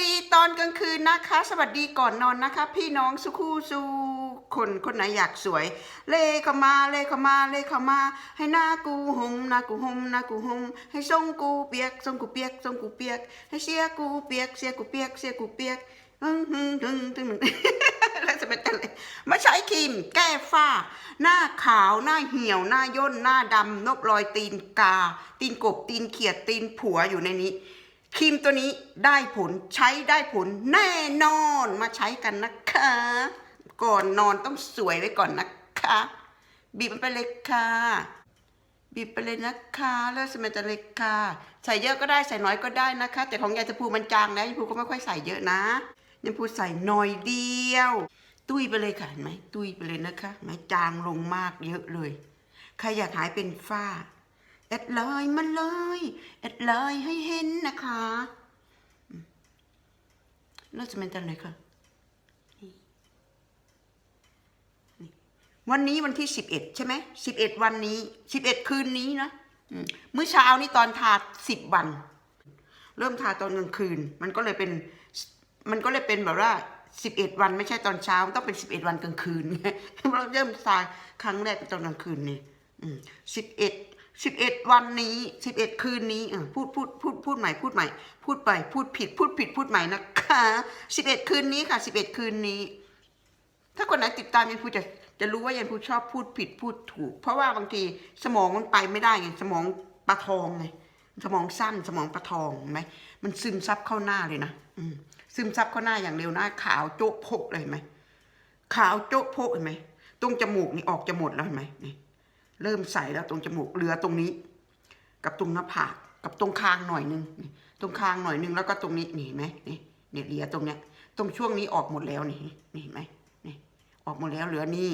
ดีตอนกลางคืนนะคะ สวัสดีก่อนนอนนะคะ พี่น้องสุขูสูคนคนไหนอยากสวย เลเข้ามาเลเข้ามาเลเข้ามา ให้หน้ากูหุมหน้ากูหุมหน้ากูหุมให้ทรงกูเปียกทรงกูเปียกทรงกูเปียก ให้เสียกูเปียกเสียกูเปียกเสียกูเปียกตึงตึงตึงตึงตึงแล้วจะเป็นอะไรมาใช้ครีมแก้ฝ้า หน้าขาวหน้าเหี่ยวหน้าย่นหน้าดำนกรอยตีนกา ตีนกบตีนเขียดตีนผัวอยู่ในนี้ ครีมตัวนี้ได้ผลใช้ได้ผลแน่นอนมาใช้กันนะคะ ก่อนนอนต้องสวยไว้ก่อนนะคะ บีบมันไปเลยค่ะ บีบไปเลยนะคะเลือดสมันจะเล็กค่ะ ใส่เยอะก็ได้ใส่น้อยก็ได้นะคะ แต่ของยายจะพูมันจางนะยายพูก็ไม่ค่อยใส่เยอะนะยายพูใส่น่อยเดียว ตุ้ยไปเลยค่ะเห็นไหมตุ้ยไปเลยนะคะไหมจางลงมากเยอะเลยใครอยากหายเป็นฝ้า แอดไลน์มาเลยแอดไลน์ให้เห็นนะคะอืมแล้วจะเป็นจังเลยค่ะวันนี้วันที่สิบเอ็ดใช่ไหมสิบเอ็ดวันนี้สิบเอ็ดคืนนี้นะอืมมื้อเช้านี่ตอนทาสิบวัน เริ่มทาตอนกลางคืน มันก็เลยเป็น มันก็เลยเป็นแบบว่าสิบเอ็ดวันไม่ใช่ตอนเช้าต้องเป็นสิบเอ็ดวันกลางคืนเราเริ่มทาครั้งแรกเป็นตอนกลางคืนนี่สิบเอ็ด สิบเอ็ดวันนี้สิบเอ็ดคืนนี้พูดพูดพูดพูดใหม่พูดใหม่ พูดไปพูดผิด พูดผิดพูดใหม่นะคะสิบเอ็ดคืนนี้ค่ะสิบเอ็ดคืนนี้ ถ้าคนไหนติดตามยันพูจะจะรู้ว่ายันพูชอบพูดผิดพูดถูก เพราะว่าบางทีสมองมันไปไม่ได้ไงสมองปลาทองไงสมองสั้นสมองปลาทองเห็นไหมมันซึมซับเข้าหน้าเลยนะอืซึมซับเข้าหน้าอย่างเร็วหน้าขาวโจ๊ะโพกเลยเห็นไหมขาวโจ๊ะโพกเห็นไหมตรงจมูกนี่ออกจะหมดแล้วเห็นไหมนี่ เริ่มใสแล้วตรงจมูกเหลือตรงนี้ กับตรงหน้าผากกับตรงคางหน่อยนึงตรงคางหน่อยนึงแล้วก็ตรงนี้นี่เห็นไหมนี่เนี่ยเหลือตรงเนี้ย ตรงช่วงนี้ออกหมดแล้วนี่นี่เห็นไหมนี่ออกหมดแล้วเหลือนี่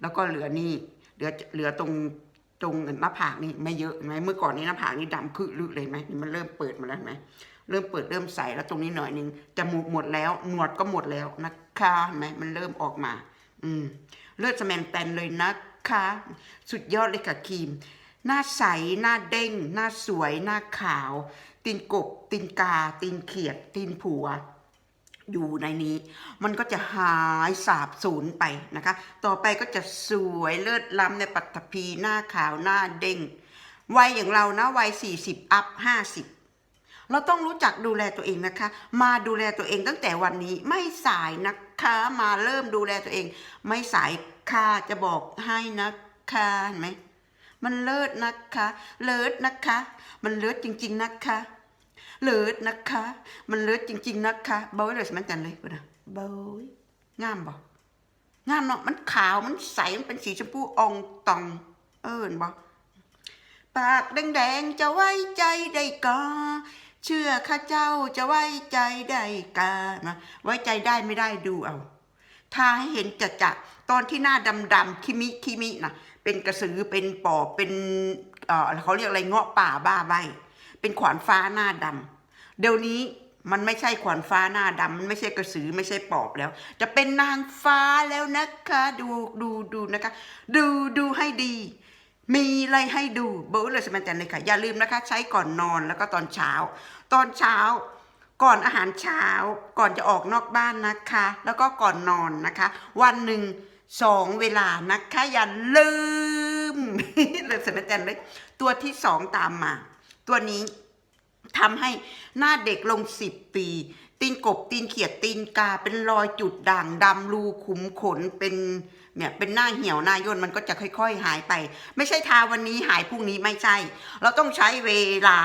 แล้วก็เหลือนี่เหลือเหลือตรงตรงหน้าผากนี่ไม่เยอะไหมเมื่อก่อนนี้หน้าผากนี่ดำคือลึกเลยไหมนี่มันเริ่มเปิดมาแล้วไหมเริ่มเปิดเริ่มใสแล้วตรงนี้หน่อยนึงจมูกหมดแล้วหนวดก็หมดแล้วนะคะเห็นไหมมันเริ่มออกมา อืมเลือดสแมนแตนเลยนะ คะ สุดยอดเลยค่ะครีม หน้าใส หน้าเด้ง หน้าสวย หน้าขาว ตีนกบ ตีนกา ตีนเขียด ตีนผัว อยู่ในนี้ มันก็จะหายสาบสูญไปนะคะ ต่อไปก็จะสวยเลิศล้ำในปัตตภีหน้าขาวหน้าเด้งวัยอย่างเรานะวัย40 อัพ 50 เราต้องรู้จักดูแลตัวเองนะคะ มาดูแลตัวเองตั้งแต่วันนี้ไม่สายนะคะมาเริ่มดูแลตัวเอง ไม่สายค่ะจะบอกให้นะคะเห็นไหมมันเลิศนะคะ เลิศนะคะ มันเลิศจริง ๆนะคะเลิศนะคะ มันเลิศจริง ๆนะคะเบาไว้เลยสมันจันเลยกูนะเบาไว้งามบ่งามเนาะมันขาวมันใสมันเป็นสีชมพูอองตอง เอิญบ่ปากแดงๆจะไว้ใจได้กา เชื่อข้าเจ้าจะไว้ใจได้กานะไว้ใจได้ไม่ได้ดูเอาถ้าให้เห็นจัดจะตอนที่หน้าดำๆคิมิคิมินะเป็นกระสือเป็นปอบเป็นเออเขาเรียกอะไรเงาะป่าบ้าใบเป็นขวานฟ้าหน้าดำเดี๋ยวนี้มันไม่ใช่ขวานฟ้าหน้าดำมันไม่ใช่กระสือไม่ใช่ปอบแล้ว จะเป็นนางฟ้าแล้วนะคะ ดูดูดูนะคะ ดูดูให้ดี มีอะไรให้ดูเบอร์เลยสมันจันเลยค่ะ อย่าลืมนะคะ ใช้ก่อนนอนแล้วก็ตอนเช้า ตอนเช้าก่อนอาหารเช้าก่อนจะออกนอกบ้านนะคะ แล้วก็ก่อนนอนนะคะ วันหนึ่งสองเวลานะคะอย่าลืมเลยสมัยจันเลยตัวที่สองตามมา ตัวนี้ทำให้หน้าเด็กลงสิบปี ตีนกบตีนเขียดตีนกาเป็นรอยจุดด่างดำรูขุมขนเป็นเนี่ยเป็นหน้าเหี่ยวหน้าย่นมันก็จะค่อย ๆ หายไป ไม่ใช่ทาวันนี้หายพรุ่งนี้ไม่ใช่ เราต้องใช้เวลา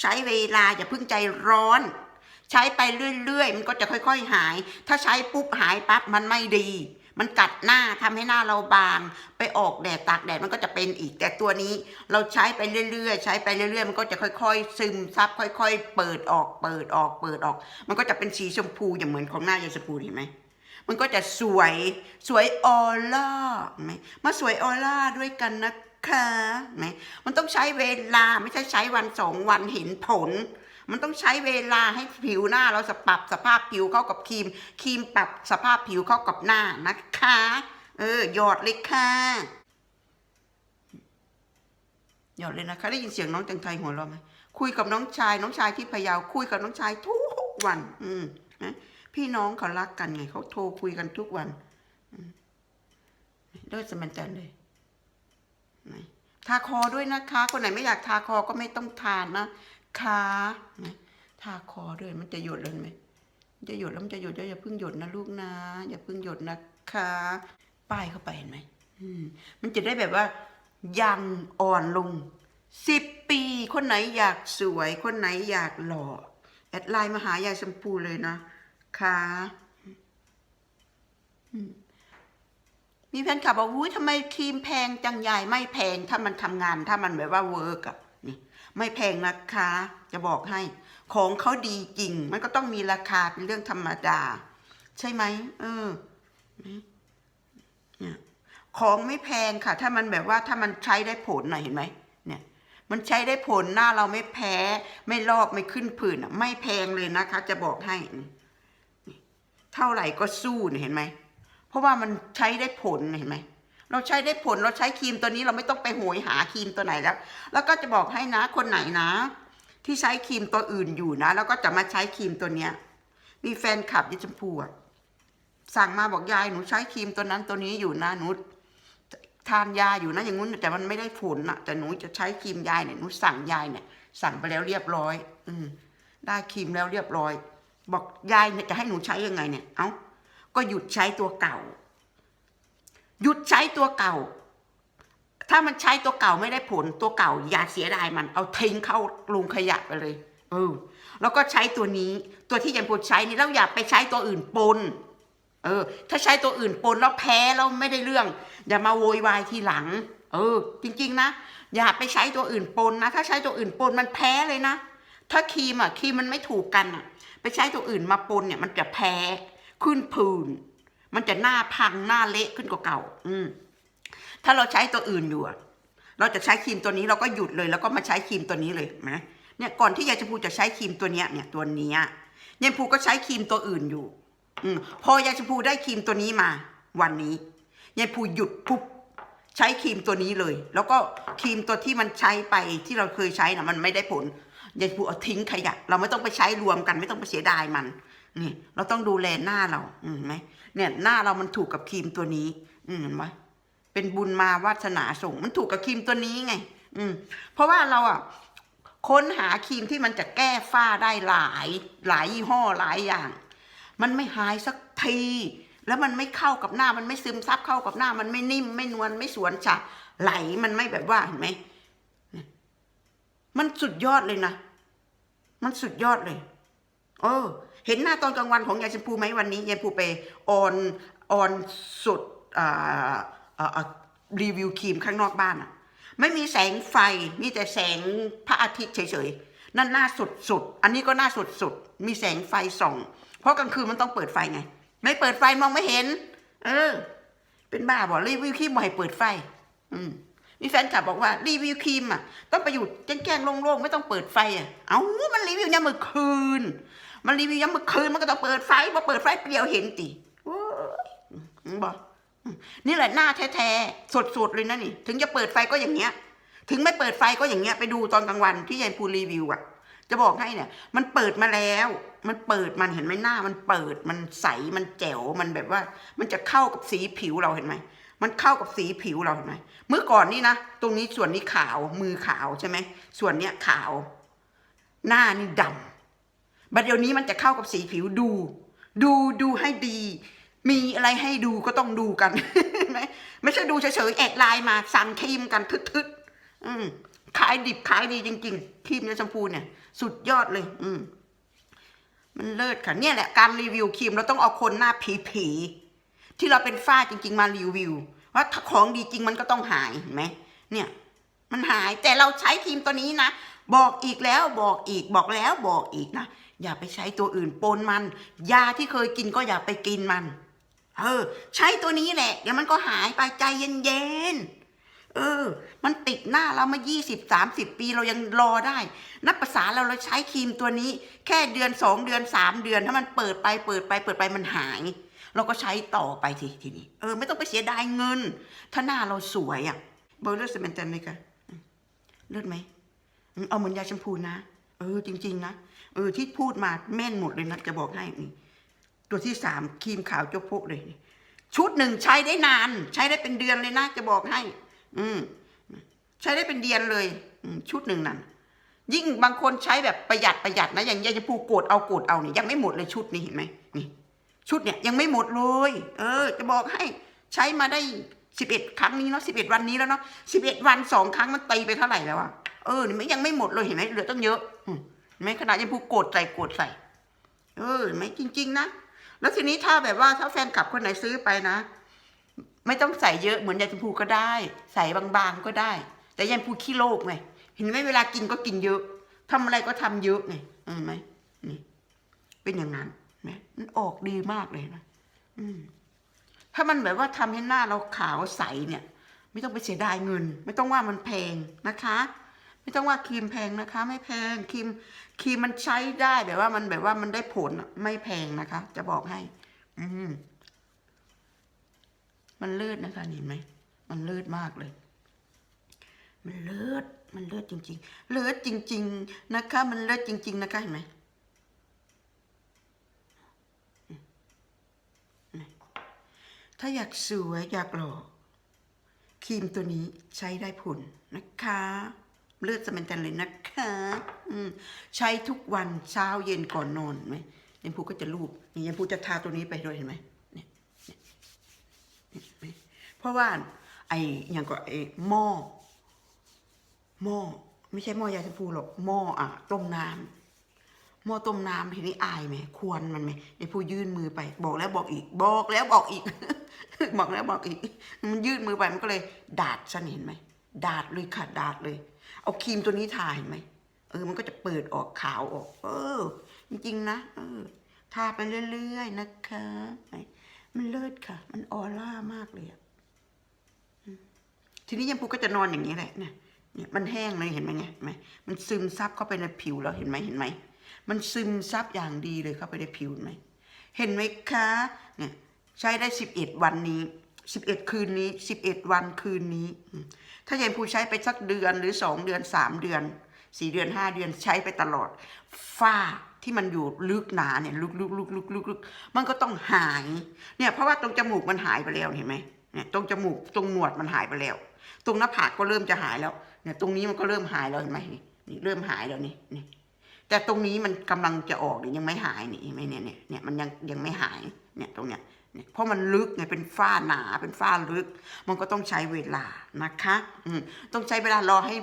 ใช้เวลาอย่าเพิ่งใจร้อน ใช้ไปเรื่อยๆ มันก็จะค่อยๆหาย ถ้าใช้ปุ๊บหายปั๊บมันไม่ดี มันกัดหน้าทำให้หน้าเราบาง ไปออกแดดตากแดดมันก็จะเป็นอีก แต่ตัวนี้เราใช้ไปเรื่อยๆ ใช้ไปเรื่อยๆ มันก็จะค่อยๆ ซึมซับค่อย ๆ เปิดออกเปิดออกเปิดออก มันก็จะเป็นสีชมพูอย่างเหมือนของหน้ายายสปูเห็นไหมมันก็จะสวยสวยออร่าไหมมาสวยออร่าด้วยกันนะ คะเห็นไหมมันต้องใช้เวลาไม่ใช่ใช้วันสองวันเห็นผล มันต้องใช้เวลาให้ผิวหน้าเราสปรับสภาพผิวเข้ากับครีม ครีมปรับสภาพผิวเข้ากับหน้านะคะ เออหยอดเลยค่ะหยอดเลยนะคะได้ยินเสียงน้องแตงไทยหัวเราะไหมคุยกับน้องชายน้องชายที่พะเยาคุยกับน้องชายทุกวัน อืมนะพี่น้องเขารักกันไงเขาโทรคุยกันทุกวันเลิศสมันจันเลย ทาคอด้วยนะคะ คนไหนไม่อยากทาคอก็ไม่ต้องทานนะคะนะทาคอด้วยมันจะหยดเลยไหมมันจะหยดแล้วมันจะหยดอย่าเพิ่งหยดนะลูกนะ อย่าเพิ่งหยดนะคะ ป้ายเข้าไปเห็นไหมมมันจะได้แบบว่ายังอ่อนลงสิบปี คนไหนอยากสวย คนไหนอยากหล่อแอดไลน์มาหายายชมพูเลยนะค่ะอืม มีแฟนคลับบอกอุ้ยทำไมครีมแพงจังยายไม่แพงถ้ามันทำงานถ้ามันแบบว่าเวิร์กอะนี่ไม่แพงนะคะ จะบอกให้ ของเขาดีจริง มันก็ต้องมีราคาเป็นเรื่องธรรมดา ใช่ไหมเออเนี่ยของไม่แพงค่ะ ถ้ามันแบบว่าถ้ามันใช้ได้ผลหน่อยเห็นไหมเนี่ย มันใช้ได้ผลหน้าเราไม่แพ้ ไม่ลอกไม่ขึ้นผื่นไม่แพงเลยนะคะ จะบอกให้ เท่าไหร่ก็สู้เห็นไหม เพราะว่ามันใช้ได้ผลเห็นไหมเราใช้ได้ผลเราใช้ครีมตัวนี้เราไม่ต้องไปโหยหาครีมตัวไหนแล้ว แล้วก็จะบอกให้นะคนไหนนะ ที่ใช้ครีมตัวอื่นอยู่นะ แล้วก็จะมาใช้ครีมตัวเนี้ย มีแฟนคลับยิชมพูอะสั่งมาบอกยายหนูใช้ครีมตัวนั้นตัวนี้อยู่นะหนูทานยาอยู่นะอย่างงู้นแต่มันไม่ได้ผลอะแต่หนูจะใช้ครีมยายเนี่ยหนูสั่งยายเนี่ย สั่งไปแล้วเรียบร้อย อืมได้ครีมแล้วเรียบร้อย บอกยายเนี่ยจะให้หนูใช้ยังไงเนี่ย เอ้า ก็หยุดใช้ตัวเก่า หยุดใช้ตัวเก่า ถ้ามันใช้ตัวเก่าไม่ได้ผลตัวเก่า อย่าเสียดายมันเอาทิ้งเข้าลงขยะไปเลยเออแล้วก็ใช้ตัวนี้ตัวที่ยังพูดใช้นี่แล้วอย่าไปใช้ตัวอื่นปนเออ ถ้าใช้ตัวอื่นปนแล้วแพ้แล้วไม่ได้เรื่อง อย่ามาโวยวายทีหลัง เออ จริง ๆ นะ อย่าไปใช้ตัวอื่นปนนะ ถ้าใช้ตัวอื่นปนมันแพ้เลยนะ ถ้าครีมอะครีมมันไม่ถูกกันอะ ไปใช้ตัวอื่นมาปนเนี่ยมันจะแพ้ ขึ้นผื่นมันจะหน้าพังหน้าเละขึ้นกว่าเก่า อืมถ้าเราใช้ตัวอื่นอยู่เราจะใช้ครีมตัวนี้เราก็หยุดเลย แล้วก็มาใช้ครีมตัวนี้เลยนะเนี่ยก่อนที่ยายชมพูจะใช้ครีมตัวเนี้ยเนี่ยตัวเนี้ยยายชมพูก็ใช้ครีมตัวอื่นอยู่ อืมพอยายชมพูได้ครีมตัวนี้มา วันนี้ยายชมพูหยุดปุ๊บใช้ครีมตัวนี้เลย แล้วก็ครีมตัวที่มันใช้ไปที่เราเคยใช้นะมันไม่ได้ผลยายชมพูเอาทิ้งขยะ เราไม่ต้องไปใช้รวมกัน ไม่ต้องไปเสียดายมัน นี่เราต้องดูแลหน้าเราอืมเห็นไหมเนี่ยหน้าเรามันถูกกับครีมตัวนี้ อืมเห็นไหมเป็นบุญมาวาสนาส่ง มันถูกกับครีมตัวนี้ไง อืม เพราะว่าเราอะค้นหาครีมที่มันจะแก้ฝ้าได้หลาย หลายยี่ห้อหลายอย่าง มันไม่หายสักทีแล้วมันไม่เข้ากับหน้ามันไม่ซึมซับเข้ากับหน้า มันไม่นิ่ม ไม่นวลไม่สวนฉะไหลมันไม่แบบว่าเห็นไหมมันสุดยอดเลยนะ มันสุดยอดเลย เออ เห็นหน้าตอนกลางวันของยายชมพูไหมวันนี้ยายชมพูไปออนออนสุดรีวิวครีมข้างนอกบ้านอะไม่มีแสงไฟมีแต่แสงพระอาทิตย์เฉยๆนั่นหน้าสุดสุดอันนี้ก็หน้าสุดสุดมีแสงไฟส่อง เพราะกลางคืนมันต้องเปิดไฟไง ไม่เปิดไฟมองไม่เห็น เออ เป็นบ้าบอกรีวิวครีมบ่ให้เปิดไฟ อืมมีแฟนคลับบอกว่ารีวิวครีมอะต้องไปอยู่แจ้งๆโล่งๆไม่ต้องเปิดไฟอะเอามันรีวิวยามมื้อคืน มันรีวิวยามมื้อคืนมันก็ต้องเปิดไฟพอเปิดไฟเปลี่ยวเห็นติโอ้ยบอกนี่แหละหน้าแท้ๆสดๆเลยนะนี่ ถึงจะเปิดไฟก็อย่างเงี้ย ถึงไม่เปิดไฟก็อย่างเงี้ยไปดูตอนกลางวันที่ยายพูรีวิวอะ จะบอกให้เนี่ย มันเปิดมาแล้ว มันเปิดมันเห็นไหมหน้า มันเปิดมันใสมันแจ๋วมันแบบว่า มันจะเข้ากับสีผิวเราเห็นไหมมันเข้ากับสีผิวเราเห็นไหมเมื่อก่อนนี่นะตรงนี้ส่วนนี้ขาวมือขาวใช่ไหมส่วนเนี้ยขาว หน้านี่ดำ บัดเดี๋ยวนี้มันจะเข้ากับสีผิวดู ดูดูให้ดี มีอะไรให้ดูก็ต้องดูกัน ไม่ใช่ดูเฉยๆแอดไลน์มาสั่งครีมกันทึดๆอืมขายดิบขายดีจริง ๆครีมยาชมพูเนี่ย สุดยอดเลย อืมมันเลิศค่ะเนี่ยแหละการรีวิวครีมเราต้องเอาคนหน้าผีๆที่เราเป็นฝ้าจริง ๆ มารีวิวว่าถ้าของดีจริงมันก็ต้องหายเห็นไหมเนี่ยมันหายแต่เราใช้ครีมตัวนี้นะ บอกอีกแล้วบอกอีกบอกแล้วบอกอีกนะ อย่าไปใช้ตัวอื่นปนมัน ยาที่เคยกินก็อย่าไปกินมัน เออ ใช้ตัวนี้แหละเดี๋ยวมันก็หายไปใจเย็นๆเออ มันติดหน้าเรามายี่สิบสามสิบปีเรายังรอได้ นับภาษาเราเราใช้ครีมตัวนี้ แค่เดือนสองเดือนสามเดือนถ้ามันเปิดไปเปิดไปเปิดไปมันหายเราก็ใช้ต่อไปทีทีนี้ เออ ไม่ต้องไปเสียดายเงิน ถ้าหน้าเราสวยอะ่ะเบอร์เลือร์สเมนตันเลยค่ะเลือดไหมอืมเอาเหมือนยาแชมพูนะ เออ จริง ๆ นะ เออที่พูดมาแม่นหมดเลยนะจะบอกให้นี่ตัวที่สามครีมขาวโจกโพกเลย ชุดหนึ่งใช้ได้นาน ใช้ได้เป็นเดือนเลยนะจะบอกให้ อืมใช้ได้เป็นเดือนเลยอืชุดหนึ่งนั่นยิ่งบางคนใช้แบบประหยัดประหยัดนะอย่างยายจะพูโกดเอาโกดเอานี่ยังไม่หมดเลยชุดนี้เห็นไหมนี่ ชุดเนี่ยยังไม่หมดเลย เออ จะบอกให้ใช้มาได้สิบเอ็ดครั้งนี้เนาะสิบเอ็ดวันนี้แล้วเนาะสิบเอ็ดวันสองครั้งมันตีไปเท่าไหร่แล้วอะเออนี่มันยังไม่หมดเลยเห็นไหมเหลือตั้งเยอะอื ไหมขนาดยังพูโกดใส่โกดใส่ เออไหมจริง ๆ นะ แล้วทีนี้ถ้าแบบว่าถ้าแฟนคลับคนไหนซื้อไปนะ ไม่ต้องใส่เยอะเหมือนยายชมพูก็ได้ ใส่บางๆก็ได้ แต่ยายชมพูขี้โลภไง เห็นไหมเวลากินก็กินเยอะทำอะไรก็ทำเยอะไงเห็นไหมนี่เป็นอย่างนั้นนะมันออกดีมากเลยนะอืมถ้ามันแบบว่าทำให้หน้าเราขาวใสเนี่ย ไม่ต้องไปเสียดายเงิน ไม่ต้องว่ามันแพงนะคะ ไม่ต้องว่าครีมแพงนะคะ ไม่แพงครีมครีมมันใช้ได้แบบว่ามันแบบว่ามันได้ผลไม่แพงนะคะ จะบอกให้ อืมมันเลิศนะคะเห็นไหมมันเลิศมากเลย มันเลิศมันเลิศจริง ๆ เลิศจริง ๆ นะคะ มันเลิศจริง ๆ นะคะเห็นไหมถ้าอยากสวยอยากหล่อครีมตัวนี้ใช้ได้ผลนะคะ เลือดสเมนแตนเลยนะคะอืมใช้ทุกวันเช้าเย็นก่อนนอนไหมยันพูก็จะรูปนี่ยันพูจะทาตัวนี้ไปด้วยเห็นไหมเนี่ยเนี่ยเพราะว่าไออย่างก็ไอหม้อหม้อไม่ใช่หม้อยาชมพูหรอกหม้ออะต้มน้ำหม้อต้มน้ำทีนี้อายไหมควรมันไหมไอผู้ยื่นมือไป บอกแล้วบอกอีก บอกแล้วบอกอีก บอกแล้วบอกอีก มันยื่นมือไปมันก็เลย ดาดฉันเห็นไหมดาดเลยค่ะดาดเลย เอาครีมตัวนี้ทาเห็นไหมเออ มันก็จะเปิดออกขาวออก เออ จริงๆนะเออทาไปเรื่อยๆนะคะไหนมันเลิศค่ะ มันออร่ามากเลยอะทีนี้ยังปูก็จะนอนอย่างนี้แหละเนี่ยเนี่ยมันแห้งเลยเห็นไหมเนี่ยไหมมันซึมซับเข้าไปในผิวแล้วเห็นไหมเห็นไหมมันซึมซับอย่างดีเลยเข้าไปในผิวไหมเห็นไหมคะ เนี่ย ใช้ได้สิบเอ็ดวันนี้ สิบเอ็ดคืนนี้สิบเอ็ดวันคืนนี้ ถ้ายายผู้ใช้ไปสักเดือนหรือสองเดือนสามเดือนสี่เดือนห้าเดือนใช้ไปตลอด ฝ้าที่มันอยู่ลึกหนาเนี่ยลึกลึกลึกลึกลึกลึกมันก็ต้องหายเนี่ยเพราะว่าตรงจมูกมันหายไปแล้วเห็นไหมเนี่ยตรงจมูกตรงหนวดมันหายไปแล้ว ตรงหน้าผากก็เริ่มจะหายแล้วเนี่ยตรงนี้มันก็เริ่มหายแล้วเห็นไหมนี่เริ่มหายแล้วนี่นี่แต่ตรงนี้มันกำลังจะออกเนี่ยยังไม่หายนี่เห็นไหมเนี่ยเนี่ยเนี่ยมันยังยังไม่หายเนี่ยตรงเนี้ย เพราะมันลึกไงเป็นฝ้าหนาเป็นฝ้าลึก มันก็ต้องใช้เวลานะคะต้องใช้เวลารอให้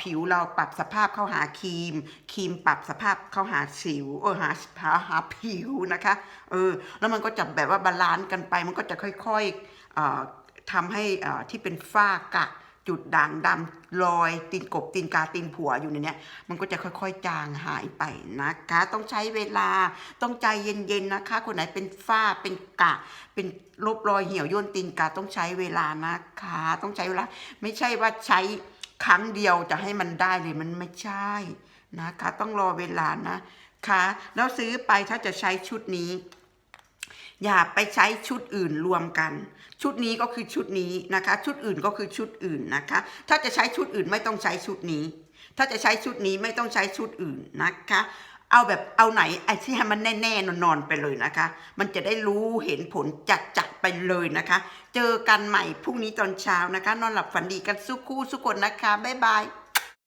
ผิวเราปรับสภาพเข้าหาครีม ครีมปรับสภาพเข้าหาสิวเออหาหาหาผิวนะคะเออแล้วมันก็จะแบบว่าบาลานซ์กันไป มันก็จะค่อยๆออทำให้ที่เป็นฝ้ากะ จุดด่างดำรอยตีนกบตีนกาตีนผัวอยู่ในนี้มันก็จะค่อยๆ จางหายไปนะคะ ต้องใช้เวลาต้องใจเย็นๆนะคะ คนไหนเป็นฝ้าเป็นกะ เป็นลบรอยเหี่ยวย่นตีนกาต้องใช้เวลานะคะ ต้องใช้เวลา ไม่ใช่ว่าใช้ครั้งเดียวจะให้มันได้เลยมันไม่ใช่นะคะ ต้องรอเวลานะคะ แล้วซื้อไปถ้าจะใช้ชุดนี้ อย่าไปใช้ชุดอื่นรวมกัน ชุดนี้ก็คือชุดนี้นะคะ ชุดอื่นก็คือชุดอื่นนะคะ ถ้าจะใช้ชุดอื่นไม่ต้องใช้ชุดนี้ ถ้าจะใช้ชุดนี้ไม่ต้องใช้ชุดอื่นนะคะ เอาแบบเอาไหนไอ้ที่ให้มันแน่ๆนอนๆไปเลยนะคะ มันจะได้รู้เห็นผลจัดๆไปเลยนะคะ เจอกันใหม่พรุ่งนี้ตอนเช้านะคะ นอนหลับฝันดีกันสุขคู่สุขคนนะคะบ๊ายบาย